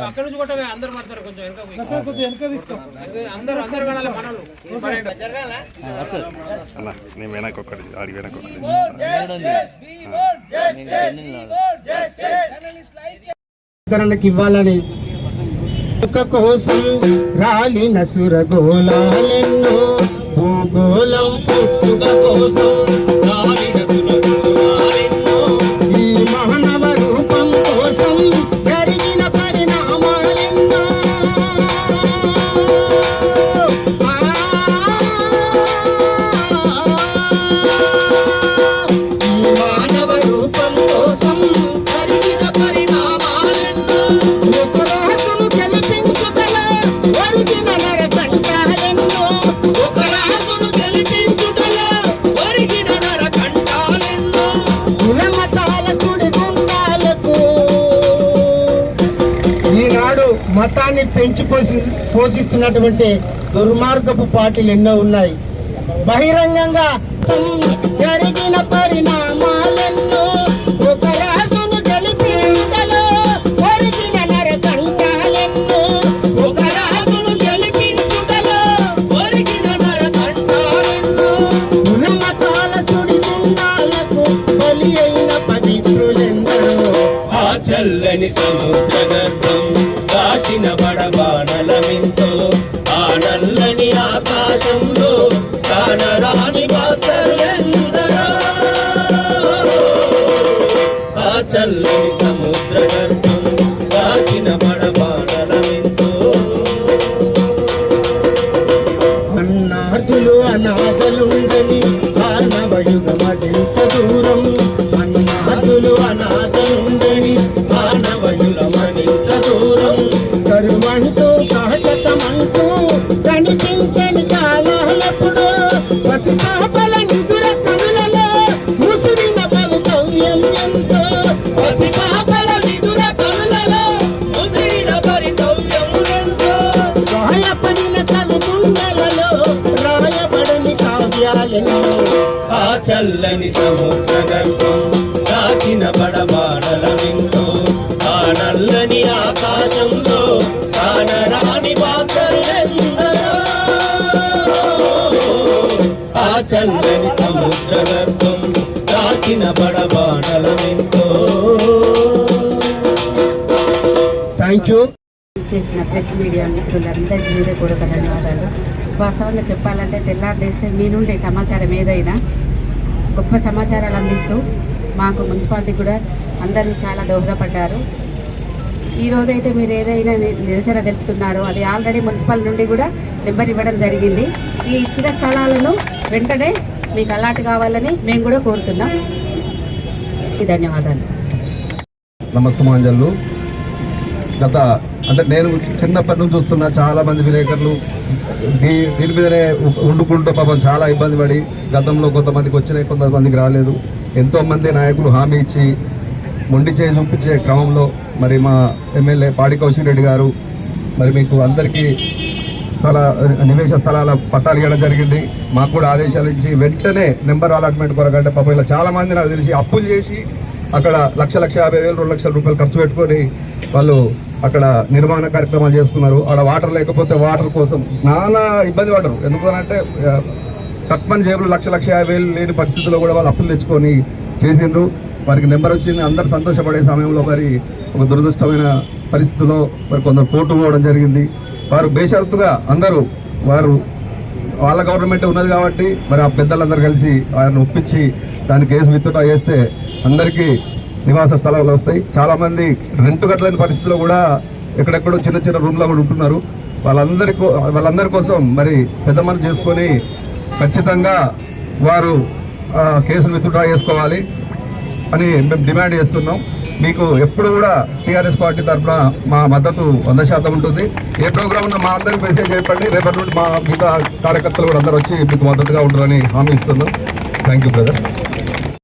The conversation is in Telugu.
అక్కడ నుంచి కొట్టమే అందరు పడతారు కొంచెం వెనక పోయి. అదే అందరు అందరు వెళ్ళాలి మనలు అన్న నేను వెనక ఒకటి ఆడి వెనక ఒకటి తనకి ఇవ్వాలని కోసం రాలిన సురగోళాలెన్నో భూగోళం పుట్టుక కోసం. మతాన్ని పెంచి పోషి పోషిస్తున్నటువంటి దుర్మార్గపు పార్టీలు ఎన్నో ఉన్నాయి. బహిరంగంగా జరిగిన పరిణామాలెన్నో ఒక రాజును గెలిపించలో ఒరిగిన నరకంటాలెన్నో ఒక రాజును గెలిపించుటలో ఒరిగిన నరకంటాలెన్నో కులమతాల సుడిగుండాలకు బలి అయిన పవిత్రులెందరో ఆ చల్లని సముద్ర నల్లని ఆకాశంలో కానరాని బాసరులెందరో ఆ చల్లని సముద్ర గర్భం దాచిన బడబానలమింతో అన్నార్థులు అనాథలుండని మానవయుగం అదింత దూరం. అన్నార్థులు అనాథలుండని మానవయుగం అదింత దూరం. కరువంటూ ఆ చల్లని సముద్ర గర్భం దాచిన పడబాడల బడబాడలమింతో ఆ నల్లని ఆకాశంలో కానరాని గర్భం దాచిన థ్యాంక్ యూ చేసిన ప్రెస్ మీడియా మిత్రులందరికీ హృదయపూర్వక ధన్యవాదాలు. వాస్తవంగా చెప్పాలంటే తెల్లారులేస్తే మీ నుండి సమాచారం ఏదైనా గొప్ప సమాచారాలు అందిస్తూ మాకు మున్సిపాలిటీ కూడా అందరూ చాలా దోహదపడ్డారు. ఈ రోజైతే మీరు ఏదైనా నిరసన తెలుపుతున్నారో అది ఆల్రెడీ మున్సిపల్ నుండి కూడా నెంబర్ ఇవ్వడం జరిగింది. ఈ ఇచ్చిన స్థలాలను వెంటనే మీకు అలాంటి కావాలని మేము కూడా కోరుతున్నాం. ధన్యవాదాలు. నమస్తమాంజలు గత అంటే నేను చిన్నప్పటి నుంచి చూస్తున్న చాలా మంది విలేకరులు దీ దీని మీదనే వండుకుంటూ పాపం చాలా ఇబ్బంది పడి గతంలో కొంతమందికి వచ్చినాయి కొంతమందికి రాలేదు. ఎంతో మంది నాయకులు హామీ ఇచ్చి మొండి చేయి చూపించే క్రమంలో మరి మా ఎమ్మెల్యే పాడి కౌశిక్ రెడ్డి గారు మరి మీకు అందరికీ స్థల నివేశ స్థలాల పట్టాలు ఇవ్వడం జరిగింది. మాకు కూడా ఆదేశాలు ఇచ్చి వెంటనే నెంబర్ అలాట్మెంట్ కొరకంటే పాపం ఇలా చాలామంది నాకు తెలిసి అప్పులు చేసి అక్కడ లక్ష లక్ష యాభై వేలు రెండు లక్షల రూపాయలు ఖర్చు పెట్టుకొని వాళ్ళు అక్కడ నిర్మాణ కార్యక్రమాలు చేసుకున్నారు. ఆడ వాటర్ లేకపోతే వాటర్ కోసం నానా ఇబ్బంది పడరు ఎందుకనంటే ఆ, జేబులు లక్ష లక్ష యాభై వేలు లేని పరిస్థితుల్లో కూడా వాళ్ళు అప్పులు తెచ్చుకొని చేసిండ్రు. వారికి నెంబర్ వచ్చింది. అందరు సంతోషపడే సమయంలో మరి ఒక దురదృష్టమైన పరిస్థితిలో మరి కొందరు కోర్టు పోవడం జరిగింది. వారు బేషరతుగా అందరూ వారు వాళ్ళ గవర్నమెంట్ ఉన్నది కాబట్టి మరి ఆ పెద్దలందరూ కలిసి ఆయన ఒప్పించి దాని కేసు విత్తుట చేస్తే అందరికీ నివాస స్థలాలు వస్తాయి. చాలామంది రెంట్ కట్టలేని పరిస్థితుల్లో కూడా ఎక్కడెక్కడో చిన్న చిన్న రూమ్లో కూడా ఉంటున్నారు. వాళ్ళందరి వాళ్ళందరి కోసం మరి పెద్ద మనసు చేసుకొని ఖచ్చితంగా వారు ఆ, కేసులు విత్డ్రా చేసుకోవాలి అని మేము డిమాండ్ చేస్తున్నాం. మీకు ఎప్పుడు కూడా టీఆర్ఎస్ పార్టీ తరఫున మా మద్దతు వంద శాతం ఉంటుంది. ఏ ప్రోగ్రామ్ ఉన్నా మా అందరికి మెసేజ్ చెప్పండి రేపటి నుండి మా మిగతా కార్యకర్తలు కూడా అందరూ వచ్చి మీకు మద్దతుగా ఉంటారని హామీ ఇస్తున్నాం. Thank you brother